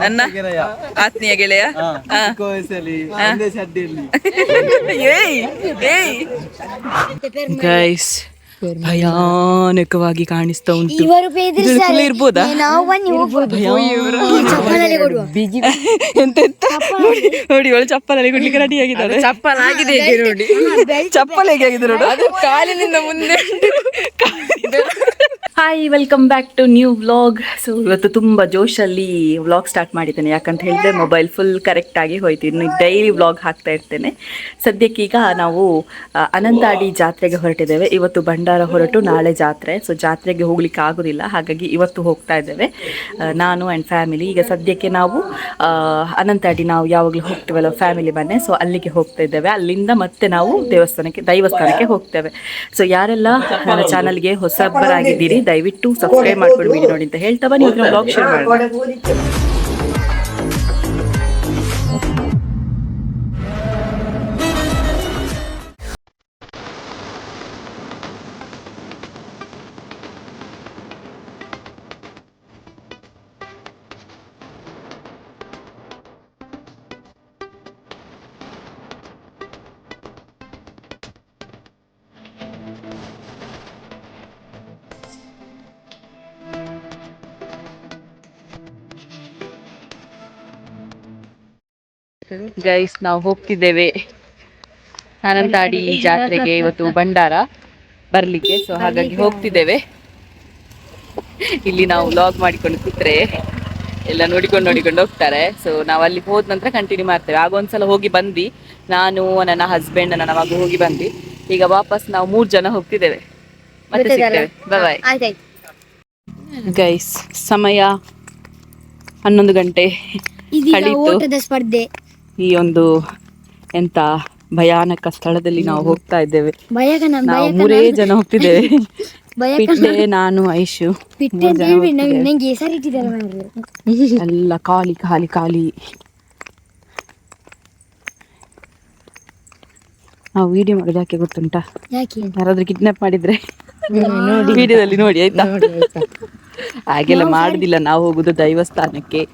ನನ್ನ ಆತ್ಮೀಯ ಗೆಳೆಯ. ಗೈಸ್ ಭಯಾನಕವಾಗಿ ಕಾಣಿಸ್ತಾ ಉಂಟು. ಇರ್ಬೋದಾ? ಎಂತ ನೋಡಿ ಇವಳು ಚಪ್ಪಲಲ್ಲಿ ಕೊಡ್ಲಿಕ್ಕೆ ರೆಡಿ ಆಗಿದ್ದಾಳೆ. ಚಪ್ಪಲ್ ಆಗಿದೆ ನೋಡಿ. ಚಪ್ಪಲ್ ಹೇಗೆ ಆಗಿದೆ ನೋಡು. ಅದು ಕಾಲಿನಿಂದ ಮುಂದೆ hi welcome back to new vlog so ಇವತ್ತು ತುಂಬ ಜೋಶಲ್ಲಿ ವ್ಲಾಗ್ ಸ್ಟಾರ್ಟ್ ಮಾಡಿದ್ದೇನೆ. ಯಾಕಂತ ಹೇಳಿದ್ರೆ ಮೊಬೈಲ್ ಫುಲ್ ಕರೆಕ್ಟ್ ಆಗಿ ಹೋಯ್ತು. ಇನ್ನು ಡೈಲಿ ವ್ಲಾಗ್ ಹಾಕ್ತಾ ಇರ್ತೇನೆ. ಸದ್ಯಕ್ಕೀಗ ನಾವು ಅನಂತಾಡಿ ಜಾತ್ರೆಗೆ ಹೊರಟಿದ್ದೇವೆ. ಇವತ್ತು ಭಂಡಾರ ಹೊರಟು, ನಾಳೆ ಜಾತ್ರೆ. ಸೊ ಜಾತ್ರೆಗೆ ಹೋಗ್ಲಿಕ್ಕೆ ಆಗೋದಿಲ್ಲ. ಹಾಗಾಗಿ ಇವತ್ತು ಹೋಗ್ತಾ ಇದ್ದೇವೆ. ನಾನು ಆ್ಯಂಡ್ ಫ್ಯಾಮಿಲಿ ಈಗ ಸದ್ಯಕ್ಕೆ ನಾವು ಅನಂತಾಡಿ ನಾವು ಯಾವಾಗಲೂ ಹೋಗ್ತೇವಲ್ಲ ಫ್ಯಾಮಿಲಿ ಮನೆ. ಸೊ ಅಲ್ಲಿಗೆ ಹೋಗ್ತಾ ಇದ್ದೇವೆ. ಅಲ್ಲಿಂದ ಮತ್ತೆ ನಾವು ದೇವಸ್ಥಾನಕ್ಕೆ, ದೈವಸ್ಥಾನಕ್ಕೆ ಹೋಗ್ತೇವೆ. ಸೊ ಯಾರೆಲ್ಲ ನನ್ನ ಚಾನಲ್ಗೆ ಹೊಸಬರಾಗಿದ್ದೀರಿ ದಯವಿಟ್ಟು ಸಬ್ಸ್ಕ್ರೈಬ್ ಮಾಡ್ಕೊಂಡು ವಿಡಿಯೋ ನೋಡಿ ಅಂತ ಹೇಳ್ತಾವ ನೀವು ಬ್ಲಾಗ್ ಶೇರ್ ಮಾಡೋಣ. ಗೈಸ್ ನಾವು ಹೋಗ್ತಿದ್ದೇವೆ ಅನಂತಾಡಿ ಜಾತ್ರೆಗೆ ಇವತ್ತು ಭಂಡಾರ ಬರ್ಲಿಕ್ಕೆ. ಸೊ ಹಾಗಾಗಿ ಹೋಗ್ತಿದ್ದೇವೆ. ಇಲ್ಲಿ ನಾವು ವ್ಲಾಗ್ ಮಾಡಿಕೊಂಡು ಕೂತ್ರೆ ಎಲ್ಲ ನೋಡಿಕೊಂಡು ನೋಡಿಕೊಂಡು ಹೋಗ್ತಾರೆ. ಸೊ ನಾವು ಅಲ್ಲಿ ಹೋದ ನಂತರ ಕಂಟಿನ್ಯೂ ಮಾಡ್ತೇವೆ. ಆಗ ಒಂದ್ಸಲ ಹೋಗಿ ಬಂದು ನಾನು ನನ್ನ ಹಸ್ಬೆಂಡ್ ನನ್ನ ಮಗು ಹೋಗಿ ಬಂದು ಈಗ ವಾಪಸ್ ನಾವು ಮೂರ್ ಜನ ಹೋಗ್ತಿದ್ದೇವೆ. ಮತ್ತೆ ಸಿಗ್ತೇವೆ. ಬಾಯ್ ಗೈಸ್ ಸಮಯ ಹನ್ನೊಂದು ಗಂಟೆ ಸ್ಪರ್ಧೆ. ಈ ಒಂದು ಎಂತ ಭಯಾನಕ ಸ್ಥಳದಲ್ಲಿ ನಾವು ಹೋಗ್ತಾ ಇದ್ದೇವೆ. ನಾವು ಮೂರೇ ಜನ ಹೋಗ್ತಿದ್ದೇವೆ. ಪಿಟ್ಟೆ ನಾನು ಐಶು. ಎಲ್ಲ ಖಾಲಿ ಖಾಲಿ ಖಾಲಿ. ನಾವು ವಿಡಿಯೋ ಮಾಡೋದು ಯಾಕೆ ಗೊತ್ತುಂಟಾ? ಯಾರಾದ್ರೂ ಕಿಡ್ನಾಪ್ ಮಾಡಿದ್ರೆ? ವಿಡಿಯೋದಲ್ಲಿ ನೋಡಿ. ಆಯ್ತಾ? ಹಾಗೆಲ್ಲ ಮಾಡುದಿಲ್ಲ ನಾವು ಹೋಗುದು ದೈವಸ್ಥಾನಕ್ಕೆ.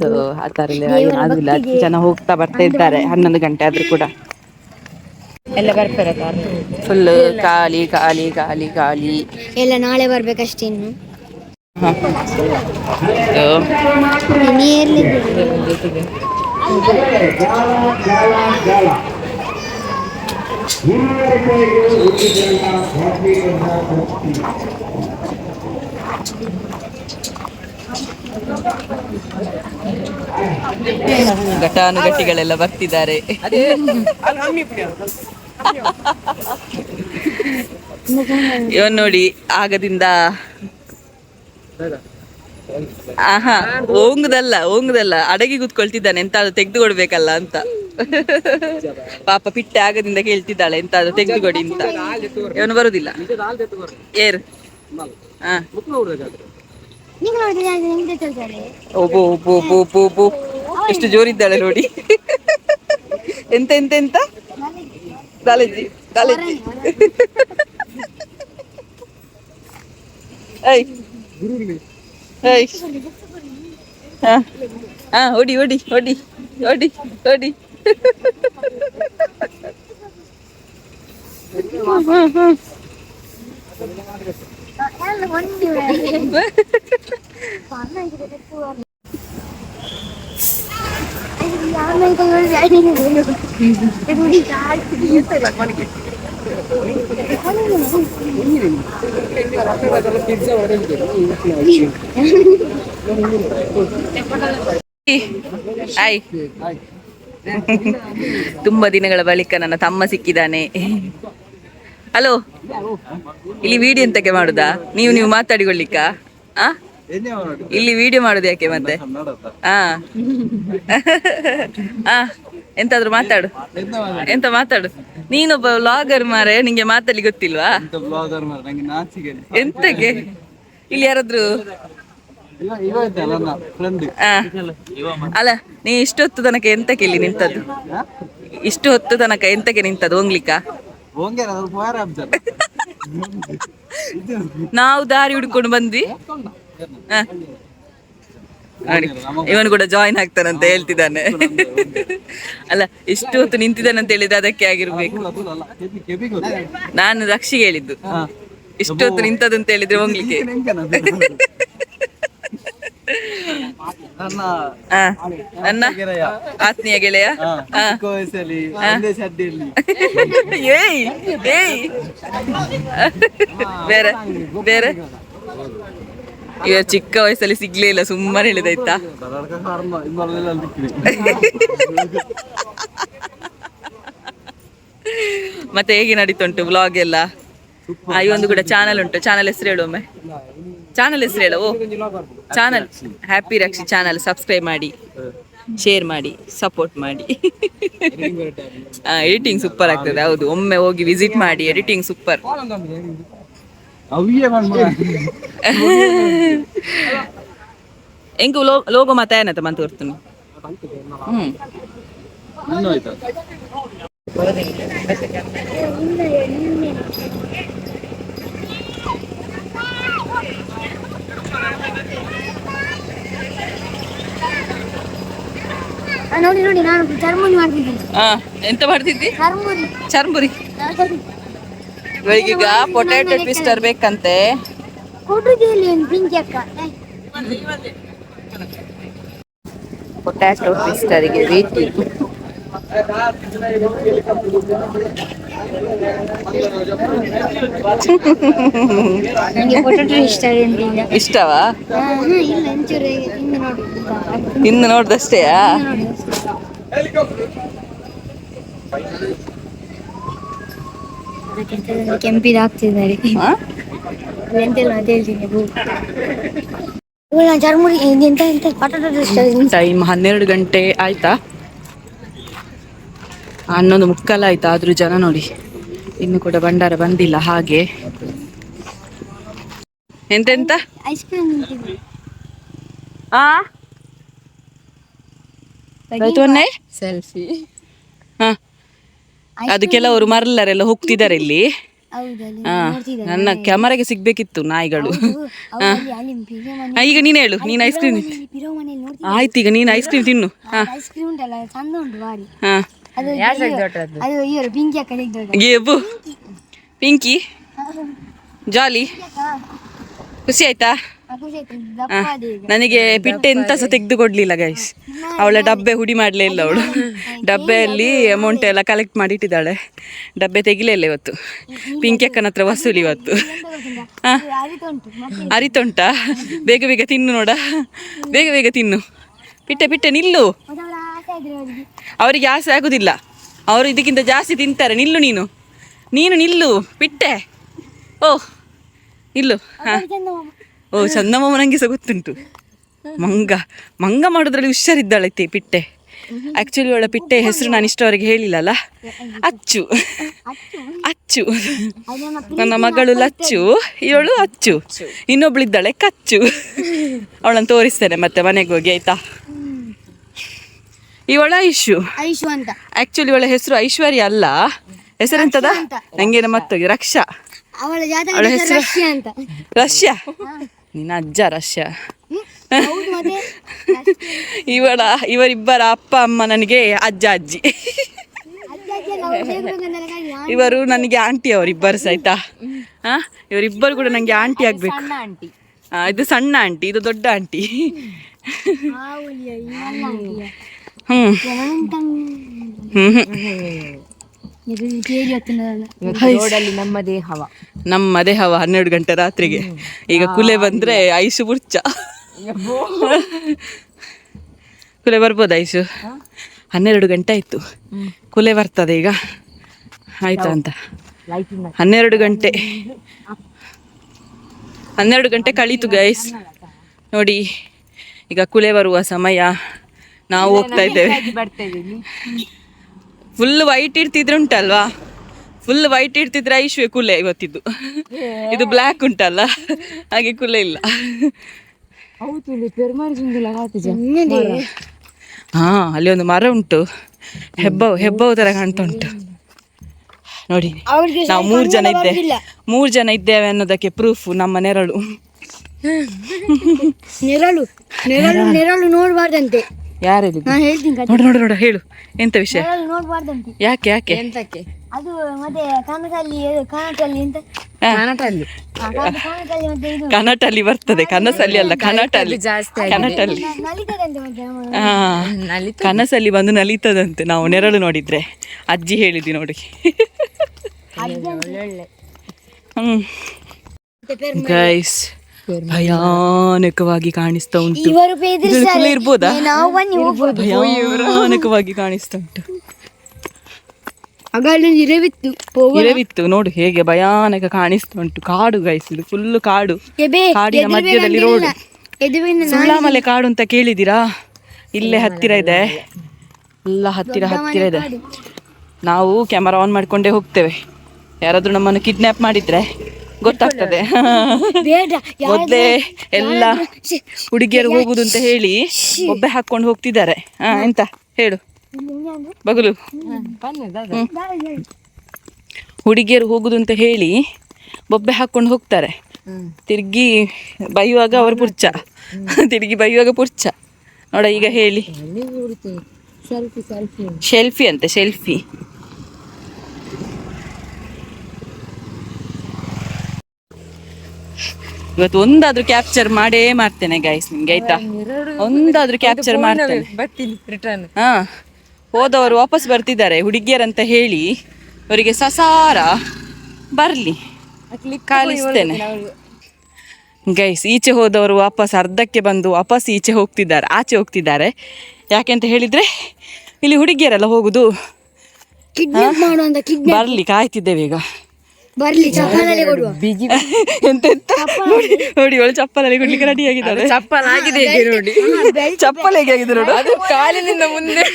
ಸೊ ಆ ತರ ಎಲ್ಲ ಏನು ಆಗುದಿಲ್ಲ ಜನ ಹೋಗ್ತಾ ಬರ್ತಾ ಇದ್ದಾರೆ ಹನ್ನೊಂದು ಗಂಟೆ ಆದ್ರೂ ಕೂಡ. ಎಲ್ಲ ಬರ್ತಾರೆ ಫುಲ್ ಖಾಲಿ ಖಾಲಿ ಖಾಲಿ ಖಾಲಿ. ಎಲ್ಲ ನಾಳೆ ಬರ್ಬೇಕಷ್ಟೇ ಇನ್ನು. ಘಟಾನುಘಟಿಗಳೆಲ್ಲ ಬರ್ತಿದ್ದಾರೆ. ಇವನ್ ನೋಡಿ ಆಗದಿಂದ ಆಹಾ ಓಂಗದಲ್ಲ ಓಂಗದಲ್ಲ ಅಡಗಿ ಕೂತ್ಕೊಳ್ತಿದ್ದಾನೆ ಎಂತಾದ್ರೂ ತೆಗ್ದು ಕೊಡ್ಬೇಕಲ್ಲ ಅಂತ. ಪಾಪ ಪಿಟ್ಟೆ ಆಗದಿಂದ ಕೇಳ್ತಿದ್ದಾಳೆ ಎಂತಾದ್ರೂ ತೆಗ್ದು ಕೊಡಿ ಅಂತ ಇವನು ಬರುದಿಲ್ಲ. ಏರ್. ಹಾ. ನೀವು ನೋಡಿದ್ರೆ ಅದು ನಿಮ್ಗೆ ಹೇಳ್ತಾರೆ ಓಬೋ ಓಬೋ ಓಬೋ ಓಬೋ ಓಬೋ ಎಷ್ಟು ಜೋರಿದ್ದಾಳೆ ನೋಡಿ. ಎಂತ ಎಂತ ಎಂತ? College college. ಐ ಐ ಹಾ ಹಾ ಹೊಡಿ ಹೊಡಿ ಹೊಡಿ ಹೊಡಿ ಹೊಡಿ ಹ್ಮ್, ಹ್ಮ್, ಹ್ಮ್. ಆಯ್ ತುಂಬಾ ದಿನಗಳ ಬಳಿಕ ನನ್ನ ತಮ್ಮ ಸಿಕ್ಕಿದ್ದಾನೆ ಹಲೋ ಇಲ್ಲಿ ವಿಡಿಯೋ ಎಂತಕ್ಕೆ ಮಾಡುದಾ? ನೀವು ನೀವು ಮಾತಾಡಿಕೊಳ್ಳಿಕ್ಕ? ಆ? ಇಲ್ಲಿ ವಿಡಿಯೋ ಮಾಡುದು ಯಾಕೆ ಮತ್ತೆ? ಆ. ಎಂತಾದ್ರು ಮಾತಾಡು. ಎಂತ ಮಾತಾಡು? ನೀನೊಬ್ಬ ವ್ಲಾಗರ್ ಮಾರೆ ನಿಂಗೆ ಮಾತಾಡ್ಲಿ ಗೊತ್ತಿಲ್ವಾ? ಎಂತಕ್ಕೆ? ಇಲ್ಲಿ ಯಾರಾದ್ರು? ಅಲ್ಲ ನೀ ಇಷ್ಟೊತ್ತು ತನಕ ಎಂತಕ್ಕೆ ಇಲ್ಲಿ ನಿಂತದ್ದು? ಇಷ್ಟು ಹೊತ್ತು ತನಕ ಎಂತಕ್ಕೆ ನಿಂತದ್ದು? ಹೋಗ್ಲಿಕ್ಕ? ನಾವು ದಾರಿ ಹುಡ್ಕೊಂಡು ಬಂದ್ವಿ. ಇವನು ಕೂಡ ಜಾಯಿನ್ ಆಗ್ತಾನಂತ ಹೇಳ್ತಿದ್ದಾನೆ. ಅಲ್ಲ ಇಷ್ಟು ಹೊತ್ತು ನಿಂತಿದ್ದಾನಂತ ಹೇಳಿದ್ರೆ ಅದಕ್ಕೆ ಆಗಿರ್ಬೇಕು. ನಾನು ರಕ್ಷಿಗೆ ಹೇಳಿದ್ದು. ಇಷ್ಟು ಹೊತ್ತು ನಿಂತದಂತ ಹೇಳಿದ್ರೆ ಹೋಗ್ಲಿಕ್ಕೆ. ನನ್ನ ಆತ್ಮೀಯ ಗೆಳೆಯ. ಏಯ್ ಏಯ್. ಬೇರೆ ಬೇರೆ. ಇವ ಚಿಕ್ಕ ವಯಸ್ಸಲ್ಲಿ ಸಿಗ್ಲೇ ಇಲ್ಲ ಸುಮ್ಮನೆ ಹೇಳಿದಾಯ್ತಾ ಮತ್ತೆ ಹೇಗೆ ನಡೀತುಂಟು ವ್ಲಾಗ್ ಎಲ್ಲ? ಈ ಒಂದು ಕೂಡ ಚಾನಲ್ ಉಂಟು. ಚಾನಲ್ ಹೆಸರು ಹೇಳು ಒಮ್ಮೆ. ಚಾನಲ್ ಹೆಸರು ಹೇಳವು ಓ channel happy Rakshi channel subscribe ಮಾಡಿ. ಶೇರ್ ಮಾಡಿ. ಸಪೋರ್ಟ್ ಮಾಡಿ. ಎಡಿಟಿಂಗ್ ಸೂಪರ್ ಆಗ್ತದೆ. ಹೌದು. ಒಮ್ಮೆ ಹೋಗಿ ವಿಸಿಟ್ ಮಾಡಿ. ಎಡಿಟಿಂಗ್ ಸೂಪರ್ ಎಂಕು ಲೋ ಲೋಗೋ ಮಾತಾ ಏನತ್ತ ಮಂತ್ ತೋರ್ತೀನಿ ಹ್ಮ್. ಇನ್ನೂ ಆಯ್ತಾ? ನೋಡಿ ನೋಡಿ ನಾನು ಚರ್ಮುರಿ ಮಾಡ್ತಿದ್ದೀನಿ ಆ ಎಂತ ಮಾಡ್ತಿದ್ದಿ? ಚರ್ಮುರಿ ಚರ್ಮುರಿ ಇವಾಗೀಗ ಪೊಟ್ಯಾಟೊ ಟ್ವಿಸ್ಟ್ ಬೇಕಂತೆ ಕೊಡುಗೆಯಲ್ಲಿ ಒಂದು ಪಿಂಕಿ ಅಕ್ಕ? ಏ, ಪೊಟ್ಯಾಟೊ ಟ್ವಿಸ್ಟರಿಗೆ ವೇಟಿಂಗ್ ಇಷ್ಟವಾ. ಇನ್ನು ನೋಡ್ದಷ್ಟೇಯಾ ಕೆಂಪಿದ ಹಾಕ್ತಿದ್ದಾರೆ. ಟೈಮ್ ಹನ್ನೆರಡು ಗಂಟೆ ಆಯ್ತಾ? ಹನ್ನೊಂದು ಮುಕ್ಕಾಲ ಆಯ್ತಾ ಆದ್ರೂ ಜನ ನೋಡಿ. ಇನ್ನು ಕೂಡ ಭಂಡಾರ ಬಂದಿಲ್ಲ ಹಾಗೆ. ಎಂತೆಂತ? ಐಸ್ ಕ್ರೀಮ್ ಸೆಲ್ಫಿ ಹಾ. ಅದು ಕೆಲವರು ಮರಲ್ಲರೆಲ್ಲ ಹೋಗ್ತಿದ್ದಾರೆ ಇಲ್ಲಿ. ನನ್ನ ಕ್ಯಾಮರಾಗೆ ಸಿಗ್ಬೇಕಿತ್ತು ನಾಯಿಗಳು. ಈಗ ನೀನ್ ಹೇಳು ನೀನ್ ಐಸ್ ಕ್ರೀಮ್ ಆಯ್ತು ಈಗ ನೀನ್ ಐಸ್ ಕ್ರೀಮ್ ತಿನ್ನು. ಹಾ. ಅದು ಇವರು- ಪಿಂಕಿ ದೊಡ್ಡ ಗೇಬು ಪಿಂಕಿ ಜಾಲಿ. ಖುಷಿ ಆಯ್ತಾ? ನನಗೆ ಪಿಟ್ಟೆ ಎಂತ ಸಹ ತೆಗೆದು ಕೊಡ್ಲಿಲ್ಲ ಗೈಸ್ ಅವಳ ಡಬ್ಬೆ ಹುಡಿ ಮಾಡ್ಲೇ ಇಲ್ಲ ಅವಳು. ಡಬ್ಬೆಯಲ್ಲಿ ಅಮೌಂಟ್ ಎಲ್ಲ ಕಲೆಕ್ಟ್ ಮಾಡಿ ಇಟ್ಟಿದ್ದಾಳೆ ಡಬ್ಬೆ ತೆಗಿಲೇ ಇಲ್ಲ ಇವತ್ತು. ಪಿಂಕಿ ಅಕ್ಕನ ಹತ್ರ ವಸೂಲಿ ಇವತ್ತು. ಅರಿತುಂಟಾ ಬೇಗ ಬೇಗ ತಿನ್ನು ನೋಡ. ಬೇಗ ಬೇಗ ತಿನ್ನು. ಪಿಟ್ಟೆ ಪಿಟ್ಟೆ ನಿಲ್ಲು. ಅವರಿಗೆ ಆಸೆ ಆಗುದಿಲ್ಲ. ಅವರು ಇದಕ್ಕಿಂತ ಜಾಸ್ತಿ ತಿಂತಾರೆ. ನಿಲ್ಲು ನೀನು. ನೀನು ನಿಲ್ಲು. ಬಿಟ್ಟೆ. ಓ ನಿಲ್ಲು. ಓ ಚಂದಮ್ಮ ನಂಗೆ ಸಹ ಗೊತ್ತುಂಟು. ಮಂಗ. ಮಂಗ ಮಾಡೋದ್ರಲ್ಲಿ ಹುಷಾರಿದ್ದಾಳೈತಿ ಪಿಟ್ಟೆ. ಆಕ್ಚುಲಿ ಅವಳ ಪಿಟ್ಟೆ ಹೆಸರು ನಾನು ಇಷ್ಟವರೆಗೆ ಹೇಳಿಲ್ಲಲ್ಲ. ಅಚ್ಚು. ಅಚ್ಚು. ನನ್ನ ಮಗಳು ಲಚ್ಚು. ಇವಳು ಅಚ್ಚು. ಇನ್ನೊಬ್ಳಿದ್ದಾಳೆ ಕಚ್ಚು. ಅವಳನ್ನು ತೋರಿಸ್ತೇನೆ ಮತ್ತೆ ಮನೆಗೆ ಹೋಗಿ, ಆಯ್ತಾ? ಇವಳ ಐಶು. ಐಶು ಅಂತ. ಆಕ್ಚುಲಿ ಇವಳ ಹೆಸರು ಐಶ್ವರ್ಯ ಅಲ್ಲ. ಹೆಸರೆಂತದ? ನಂಗೆ ಮತ್ತೋಗಿ ರಕ್ಷಾ. ಅವಳ ಅವಳ ಹೆಸರು ಹೆಸರು? ಅಂತ. ರಷ್ಯಾ ನಿನ್ನ ಅಜ್ಜ ರಷ್ಯಾ. ಮತ್ತೆ ಇವಳ ಇವರಿಬ್ಬರ ಅಪ್ಪ ಅಮ್ಮ ನನಗೆ ಅಜ್ಜ ಅಜ್ಜಿ. ಇವರು ನನಗೆ ಆಂಟಿ ಅವರಿಬ್ಬರು ಸಹ ಆಯ್ತಾ ಹಾ? ಇವರಿಬ್ಬರು ಕೂಡ ನನಗೆ ಆಂಟಿ ಆಗ್ಬೇಕು. ಸಣ್ಣ ಆಂಟಿ. ಆ, ಇದು ಸಣ್ಣ ಆಂಟಿ ಇದು ದೊಡ್ಡ ಆಂಟಿ. ನಮ್ಮದೇ ಹವ ನಮ್ಮದೇ ಹವ ಹನ್ನೆರಡು ಗಂಟೆ ರಾತ್ರಿಗೆ. ಈಗ ಕುಲೆ ಬಂದ್ರೆ ಐಸು ಬುರ್ಚ ಕುಲೆ ಬರ್ಬೋದ ಐಸು? ಹನ್ನೆರಡು ಗಂಟೆ ಆಯ್ತು. ಕುಲೆ ಬರ್ತದೆ ಈಗ. ಆಯ್ತಾ ಅಂತ. ಹನ್ನೆರಡು ಗಂಟೆ. ಹನ್ನೆರಡು ಗಂಟೆ ಕಳೀತು ಗೈಸ್ ನೋಡಿ ಈಗ ಕುಲೆ ಬರುವ ಸಮಯ. ನಾವು ಹೋಗ್ತಾ ಇದ್ದೇವೆ. ಫುಲ್ ವೈಟ್ ಇಡ್ತಿದ್ರೆ ಉಂಟಲ್ವಾ ಫುಲ್ ವೈಟ್ ಇಡ್ತಿದ್ರೆ ಐಶ್ವೇ ಕುಲೆ ಇವತ್ತಿದ್ದು. ಇದು ಬ್ಲ್ಯಾಕ್ ಉಂಟಲ್ಲ ಹಾಗೆ ಕುಲೆ ಇಲ್ಲ. ಹಾ ಅಲ್ಲಿ ಒಂದು ಮರ ಉಂಟು. ಹೆಬ್ಬವು ಹೆಬ್ಬವು ತರ ಕಾಣ್ತಾ ಉಂಟು. ನೋಡಿ ನಾವು ಮೂರು ಜನ ಇದ್ದೇವೆ. ಮೂರು ಜನ ಇದ್ದೇವೆ ಅನ್ನೋದಕ್ಕೆ ಪ್ರೂಫ್ ನಮ್ಮ ನೆರಳು. ನೆರಳು ನೆರಳು ನೆರಳು ನೋಡ್ಬಾರ್ದಂತೆ. ಯಾರು ನಾನು ಹೇಳ್ತೀನಿ ಕತೆ. ನೋಡು ನೋಡು ನೋಡು ಹೇಳು. ಎಂತ ವಿಷಯ? ಯಾಕೆ ಯಾಕೆ? ಎಂತಕ್ಕೆ? ಅದು ಮತ್ತೆ ಕನಕಲ್ಲಿ ಕನಕಲ್ಲಿ ಎಂತ? ಇದು. ಕನಟಲ್ಲಿ ಬರ್ತದೆ ಕನಸಲ್ಲಿ ಅಲ್ಲ ಕನಟಲ್ಲಿ. ಕನಟಲ್ಲಿ ಕನಸಲ್ಲಿ ಬಂದು ನಲಿತದಂತೆ ನಾವು ನೆರಳು ನೋಡಿದ್ರೆ. ಅಜ್ಜಿ ಹೇಳಿದ್ವಿ ನೋಡಿ. ಹ್ಮ್. ಗೈಸ್ ಭಯಾನಕವಾಗಿ ಕಾಣಿಸ್ತಾ ಉಂಟು. ಇರ್ಬೋದಾ? ಭಯಾನಕವಾಗಿ ಕಾಣಿಸ್ತಾ ಉಂಟು. ಇರವಿತ್ತು ಇರವಿತ್ತು ನೋಡು ಹೇಗೆ ಭಯಾನಕ ಕಾಣಿಸ್ತಾ ಉಂಟು. ಕಾಡು ಗೈಸ್ ಇದು ಫುಲ್ ಕಾಡು. ಕಾಡಿನ ಮಧ್ಯದಲ್ಲಿ ರೋಡ್ ಸುಳ್ಳಾಮಲೆ ಕಾಡು ಅಂತ ಕೇಳಿದ್ದೀರಾ? ಇಲ್ಲೇ ಹತ್ತಿರ ಇದೆ. ಎಲ್ಲ ಹತ್ತಿರ ಹತ್ತಿರ ಇದೆ. ನಾವು ಕ್ಯಾಮರಾ ಆನ್ ಮಾಡ್ಕೊಂಡೇ ಹೋಗ್ತೇವೆ. ಯಾರಾದರೂ ನಮ್ಮನ್ನು ಕಿಡ್ನಾಪ್ ಮಾಡಿದ್ರೆ. ಗೊತ್ತಾಗ್ತದೆ. ಮೊದ್ಲೇ ಎಲ್ಲ ಹುಡುಗಿಯರು ಹೋಗುದು ಅಂತ ಹೇಳಿ ಒಬ್ಬೆ ಹಾಕೊಂಡು ಹೋಗ್ತಿದ್ದಾರೆ. ಹಾ ಎಂತ? ಹೇಳು. ಬಗಲು. ಹುಡುಗಿಯರು ಹೋಗುದು ಅಂತ ಹೇಳಿ ಬೊಬ್ಬೆ ಹಾಕೊಂಡು ಹೋಗ್ತಾರೆ. ತಿರ್ಗಿ ಬೈಯುವಾಗ ಅವರು ಪುರ್ಚ. ತಿರ್ಗಿ ಬೈಯುವಾಗ ಪುರ್ಚ. ನೋಡ ಈಗ ಹೇಳಿ. Selfie selfie. ಶೆಲ್ಫಿ ಅಂತೆ ಶೆಲ್ಫಿ ಇವತ್ತು ಒಂದಾದ್ರೂ ಕ್ಯಾಪ್ಚರ್ ಮಾಡೇ ಮಾಡ್ತೇನೆ ಗೈಸ್ ನಿಮ್ಗೆ ಆಯ್ತಾ? ಒಂದಾದ್ರೂ ಕ್ಯಾಪ್ಚರ್ ಮಾಡ್ತೇನೆ. ಬರ್ತೀನಿ ರಿಟರ್ನ್ ಹಾ ಹೋದವರು ವಾಪಸ್ ಬರ್ತಿದ್ದಾರೆ ಹುಡುಗಿಯರಂತ ಹೇಳಿ ಅವರಿಗೆ ಸಸಾರ ಬರ್ಲಿ ಕಳಿಸ್ತೇನೆ ಗೈಸ್ ಈಚೆ ಹೋದವರು ವಾಪಸ್ ಅರ್ಧಕ್ಕೆ ಬಂದು ವಾಪಸ್ ಈಚೆ ಹೋಗ್ತಿದ್ದಾರೆ ಆಚೆ ಹೋಗ್ತಿದ್ದಾರೆ. ಯಾಕೆಂತ ಹೇಳಿದ್ರೆ ಇಲ್ಲಿ ಹುಡುಗಿಯರೆಲ್ಲ ಹೋಗುದು. ಬರ್ಲಿ ಕಾಯ್ತಿದ್ದೇವೆ ಈಗ. ಬರ್ಲಿ ಚಪ್ಪಲಲ್ಲಿ ಕೊಡುವ. ಬಿಗಿ ಎಂತ ಎಂತ ನೋಡಿ ನೋಡಿ ಅವಳು ಚಪ್ಪಲಲ್ಲಿ ಕೊಡ್ಲಿಕ್ಕೆ ರೆಡಿ ಆಗಿದ್ದಾರೆ ಚಪ್ಪಲ್ ಆಗಿದೆ ನೋಡಿ. ಚಪ್ಪಲ್ ಹೇಗೆ ಆಗಿದೆ ನೋಡು. ಅದು ಕಾಲಿನಿಂದ ಮುಂದೆ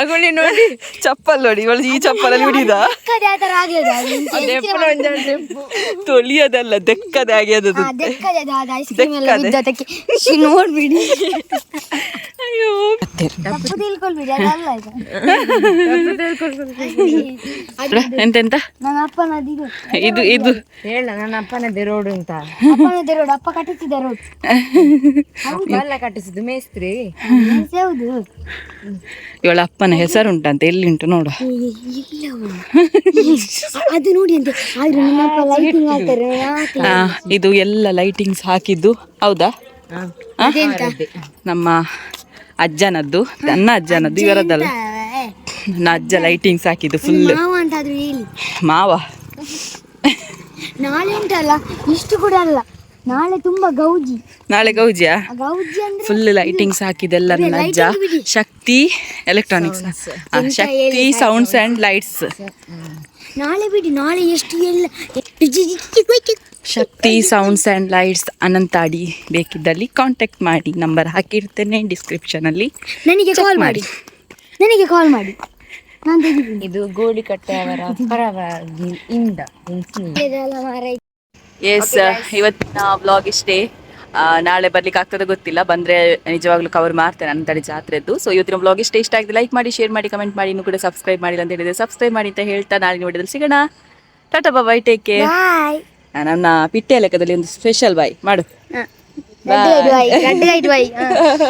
ಅಗೊಳ್ಳಿ ನೋಡಿ. ಚಪ್ಪಲ್ ನೋಡಿ ಇವಳು ಈ ಚಪ್ಪಲಲ್ಲಿ ಹುಡಿದ. ತೊಳಿಯೋದಲ್ಲ ದೆಕ್ಕದೆ ಆಗ್ಯದ ನೋಡ್ಬಿಡಿ. ಅಯ್ಯೋ. ಎಂತೆಂತ? ನನ್ನ ಅಪ್ಪನದ್ದು ಇದು ಇದು. ಹೇಳ ನನ್ನ ಅಪ್ಪನದೇ ರೋಡ್ ಅಂತ. ಅಪ್ಪನದ್ದು ರೋಡ್ ಅಪ್ಪ ಕಟ್ಟಿಸಿದ ರೋಡ್ ಎಲ್ಲ ಕಟ್ಟಿಸಿದ್ದು ಮೇಸ್ತ್ರಿ. ಹೌದು ಇವಳ ಅಪ್ಪನ ಹೆಸರುಂಟಂತೆ ಎಲ್ಲಿಂಟು ನೋಡು. ಇಲ್ಲವ ಅದು ನೋಡಿ ಅಂತೆ. ಆದ್ರೆ ನಮ್ಮ ಅಪ್ಪ ಲೈಟಿಂಗ್ ಹಾಕ್ತಾರೆ ಯಾಕೆ? ಇದು ಎಲ್ಲ ಲೈಟಿಂಗ್ಸ್ ಹಾಕಿದ್ದು. ಹೌದಾ? ನಮ್ಮ ಅಜ್ಜನದ್ದು ನನ್ನ ಅಜ್ಜನದ್ದು ಇವರದ್ದಲ್ಲ. ನನ್ನ ಅಜ್ಜ ಲೈಟಿಂಗ್ಸ್ ಹಾಕಿದ್ದು ಫುಲ್ ಮಾವ. ನಾಳೆ ಉಂಟಲ್ಲ ಇಷ್ಟು ಕೂಡ ಅಲ್ಲ. ನಾಳೆ ತುಂಬಾ ಗೌಜಿ. ನಾಳೆ ಗೌಜಿಯಾ? ಗೌಜಿ ಅಂದ್ರೆ ಫುಲ್ ಲೈಟಿಂಗ್ಸ್ ಹಾಕಿದೆಲ್ಲ ನನ್ನ ಅಜ್ಜ. Shakti electronics Shakti sounds and lights ನಾಳೆ ಬಿಡಿ ನಾಳೆ ಎಷ್ಟು ಎಲ್ಲ ಶಕ್ತಿ ಸೌಂಡ್ಸ್ ಆ್ಯಂಡ್ ಲೈಟ್ಸ್ ಅನಂತಾಡಿ ಬೇಕಿದ್ದಲ್ಲಿ ಕಾಂಟ್ಯಾಕ್ಟ್ ಮಾಡಿ. ನಂಬರ್ ಹಾಕಿರ್ತೇನೆ ಡಿಸ್ಕ್ರಿಪ್ಷನಲ್ಲಿ ನನಗೆ ಕಾಲ್ ಮಾಡಿ. ನನಗೆ ಕಾಲ್ ಮಾಡಿ. ನಾನು ಇದು ಗೋಳಿಕಟ್ಟೆ ಅವರ ಪರವಾಗಿ ಇಂದ. ಎಸ್ ಇವತ್ತಿನ ವ್ಲಾಗ್ ಇಷ್ಟೇ. ನಾಳೆ ಬರ್ಲಿಕ್ಕೆ ಆಗ್ತದೆ ಗೊತ್ತಿಲ್ಲ. ಬಂದ್ರೆ ನಿಜವಾಗ್ಲೂ ಕವರ್ ಮಾಡ್ತೇನೆ ಅನಂತಡಿ ಜಾತ್ರೆದ್ದು. ಸೊ ಇವತ್ತಿನ ವ್ಲಾಗ್ ಇಷ್ಟೇ ಇಷ್ಟ ಆಗಿದೆ ಲೈಕ್ ಮಾಡಿ ಶೇರ್ ಮಾಡಿ ಕಮೆಂಟ್ ಮಾಡಿ ಇನ್ನು ಕೂಡ ಸಬ್ಸ್ಕ್ರೈಬ್ ಮಾಡಿಲ್ಲ ಅಂತ ಹೇಳಿದ್ರೆ ಸಬ್ಸ್ಕ್ರೈಬ್ ಮಾಡಿ ಅಂತ ಹೇಳ್ತಾ ನಾಳೆ ನೋಡಿದ್ರೆ ಸಿಗೋಣ. ಟಾಟಾ ಬಾಯ್ ಟೇಕ್ ಕೇರ್ ನನ್ನ ಪಿಟ್ಟೆ ಲೆಕ್ಕದಲ್ಲಿ ಒಂದು ಸ್ಪೆಷಲ್ ಬಾಯ್ ಮಾಡು. ಬಾಯ್